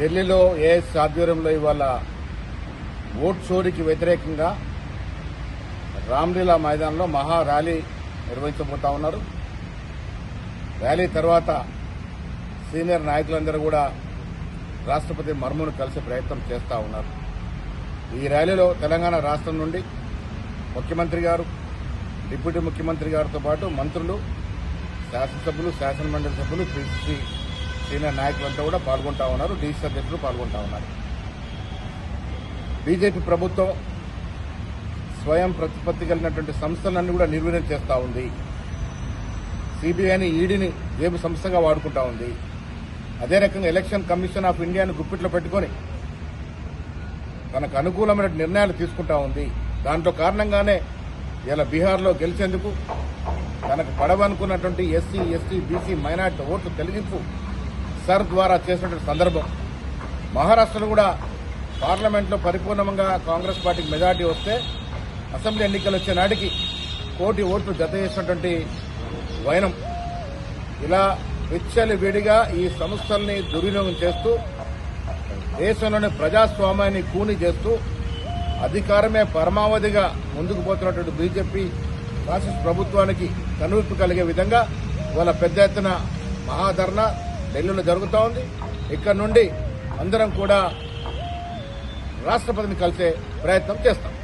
ఢిల్లీలో ఏఎస్ ఆధ్వర్యంలో ఇవాళ ఓట్ చోరీకి వ్యతిరేకంగా రామ్లీలా మైదానంలో మహా ర్యాలీ నిర్వహించబోతా ఉన్నారు. ర్యాలీ తర్వాత సీనియర్ నాయకులందరూ కూడా రాష్ట్రపతి మర్మును కలిసే ప్రయత్నం చేస్తా ఉన్నారు. ఈ ర్యాలీలో తెలంగాణ రాష్ట్రం నుండి ముఖ్యమంత్రి గారు డిప్యూటీ ముఖ్యమంత్రి గారితో పాటు మంత్రులు శాసనసభ్యులు శాసనమండలి సభ్యులు పిసిసి సీనియర్ నాయకులంతా కూడా పాల్గొంటా ఉన్నారు డీసీ అధ్యక్షులు పాల్గొంటా ఉన్నారు. బీజేపీ ప్రభుత్వం స్వయం ప్రతిపత్తి కలిగినటువంటి సంస్థలన్నీ కూడా నిర్వీర్యం చేస్తూ ఉంది. సిబిఐని ఈడీని రేపు సంస్థగా వాడుకుంటా ఉంది. అదే రకంగా ఎలక్షన్ కమిషన్ ఆఫ్ ఇండియాను గుప్పిట్లో పెట్టుకొని తనకు అనుకూలమైన నిర్ణయాలు తీసుకుంటా ఉంది. దాంట్లో కారణంగానే ఇలా బీహార్లో గెలిచేందుకు తనకు పడవనుకున్నటువంటి ఎస్సీ ఎస్టీ బీసీ మైనార్టీ ఓట్లు తొలగింపు సర్ ద్వారా చేసినటువంటి సందర్భం. మహారాష్ట్రలో కూడా పార్లమెంట్లో పరిపూర్ణంగా కాంగ్రెస్ పార్టీకి మెజార్టీ వస్తే అసెంబ్లీ ఎన్నికలు వచ్చే నాటికి కోటి ఓట్లు జత చేసినటువంటి వైనం. ఇలా విచ్చలి విడిగా ఈ సంస్థల్ని దుర్వినియోగం చేస్తూ దేశంలోని ప్రజాస్వామ్యాన్ని కూని చేస్తూ అధికారమే పరమావధిగా ముందుకు పోతున్నటువంటి బీజేపీ ఫాసిస్ట్ ప్రభుత్వానికి కనువిప్పు కలిగే విధంగా వాళ్ళ పెద్ద ఎత్తున మహాధరణ ఢిల్లీలో జరుగుతూ ఉంది ఇక్కడ నుండి అందరం కూడా రాష్ట్రపతిని కలిసే ప్రయత్నం చేస్తాం.